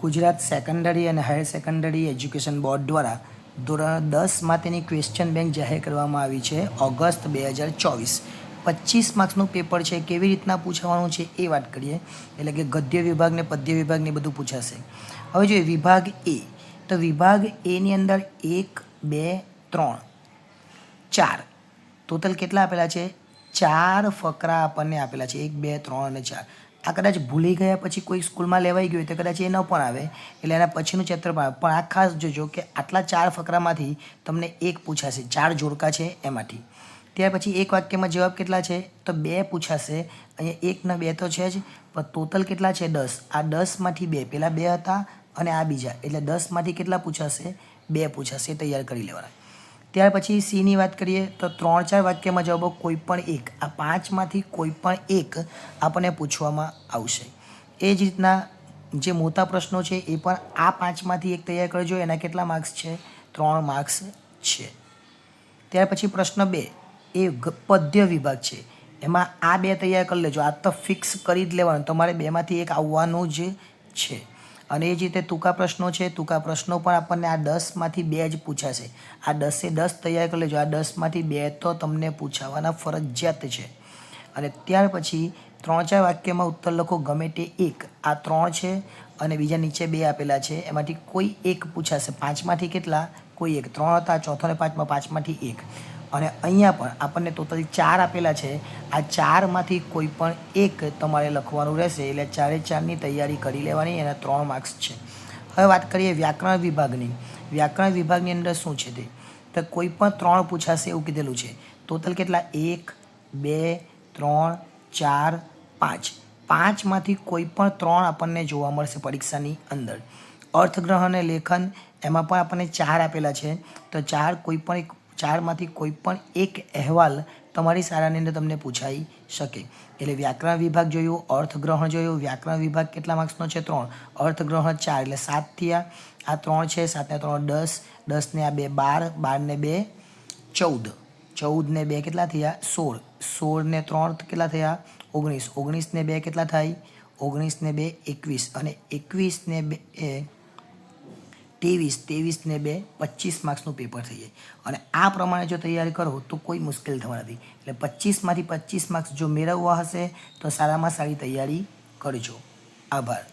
Gujarat secondary અને higher secondary education board દ્વારા ધોરણ દસ માટેની ક્વેશ્ચન બેંક જાહેર કરવામાં આવી છે, ઓગસ્ટ બે હજાર ચોવીસ. પચીસ માર્ક્સનું પેપર છે, કેવી રીતના પૂછવાનું છે એ વાત કરીએ, એટલે કે ગદ્ય વિભાગ ને પદ્ય વિભાગને બધું પૂછાશે. હવે જોઈએ વિભાગ એ. તો વિભાગ એની અંદર એક, બે, ત્રણ, ચાર. ટોટલ કેટલા આપેલા છે? ચાર ફકરા આપણને આપેલા છે. એક, બે, ત્રણ અને ચાર. આ કદાચ ભૂલી ગયા પછી કોઈ સ્કૂલમાં લેવાઈ ગયું હોય તો કદાચ એ ન પણ આવે. એટલે એના પછીનું ચેપ્ટર પણ આવે. પણ આ ખાસ જોજો કે આટલા ચાર ફકરામાંથી તમને એક પૂછાશે. ચાર જોડકા છે એમાંથી. ત્યાર પછી એક વાક્યમાં જવાબ કેટલા છે? તો બે પૂછાશે. અહીંયા એકના બે તો છે જ. પણ ટોટલ કેટલા છે? દસ. આ દસમાંથી બે. પહેલાં બે હતા અને આ બીજા. એટલે દસમાંથી કેટલા પૂછાશે? બે પૂછાશે. તૈયાર કરી લેવાના. ત્યાર પછી સીની વાત કરીએ તો ત્રણ ચાર વાક્યમાં જવાબો કોઈ પણ એક. આ પાંચમાંથી કોઈ પણ એક આપણને પૂછવામાં આવશે. એ જ રીતના જે મોટા પ્રશ્નો છે એ પણ આ પાંચમાંથી એક તૈયાર કરજો. એના કેટલા માર્ક્સ છે? ત્રણ માર્ક્સ છે. ત્યાર પછી પ્રશ્ન બે. એ પદ્ય વિભાગ છે. એમાં આ બે તૈયાર કરી લેજો. આ તો ફિક્સ કરી જ લેવાનું. તમારે બેમાંથી એક આવવાનું જ છે. અને એ જ રીતે ટૂંકા પ્રશ્નો છે, ટૂંકા પ્રશ્નો પણ આપણને આ દસમાંથી બે જ પૂછાશે. આ દસે દસ તૈયાર કરી લેજો. આ દસમાંથી બે તો તમને પૂછાવાના ફરજિયાત છે. અને ત્યાર પછી ત્રણ ચાર વાક્યમાં ઉત્તર લખો, ગમે તે એક. આ ત્રણ છે અને બીજા નીચે બે આપેલા છે. એમાંથી કોઈ એક પૂછાશે. પાંચમાંથી કેટલા? કોઈ એક. ત્રણ હતા, ચોથો ને પાંચમાં, પાંચમાંથી એક. અને અહીંયા પણ આપણને ટોટલ ચાર આપેલા છે. આ ચારમાંથી કોઈ પણ એક તમારે લખવાનું રહેશે, એટલે ચારે ચારની તૈયારી કરી લેવાની, એના ત્રણ માર્ક્સ છે. હવે વાત કરીએ વ્યાકરણ વિભાગની. વ્યાકરણ વિભાગની અંદર શું છે તે? તો કોઈ પણ ત્રણ પૂછાશે એવું કીધેલું છે. ટોટલ કેટલા? એક, બે, ત્રણ, ચાર, પાંચ. પાંચમાંથી કોઈ પણ ત્રણ આપણને જોવા મળશે પરીક્ષાની અંદર. અર્થગ્રહણ અને લેખન, એમાં પણ આપણને ચાર આપેલા છે. તો ચાર કોઈ પણ એક ચારમાંથી કોઈ પણ એક અહેવાલ તમારી શાળાની અંદર તમને પૂછાઈ શકે. એટલે વ્યાકરણ વિભાગ જોયું અર્થગ્રહણ જોયું. વ્યાકરણ વિભાગ કેટલા માર્ક્સનો છે? ત્રણ. અર્થગ્રહણ ચાર. એટલે સાત થયા. આ ત્રણ છે. સાતને ત્રણ દસ. દસને આ બે બાર. બારને બે ચૌદ. ચૌદને બે કેટલા થયા? સોળ. સોળને ત્રણ કેટલા થયા? ઓગણીસ. ઓગણીસને બે કેટલા થાય? ઓગણીસને બે એકવીસ. અને એકવીસને બે ત્રેવીસ ત્રેવીસને બે, પચીસ માર્ક્સનું પેપર થઈ જાય. અને આ પ્રમાણે જો તૈયારી કરો, તો કોઈ મુશ્કેલ થવા નથી. એટલે પચીસમાંથી પચીસ માર્ક્સ જો મેળવવા હશે, તો સારામાં સારી તૈયારી કરજો. આભાર.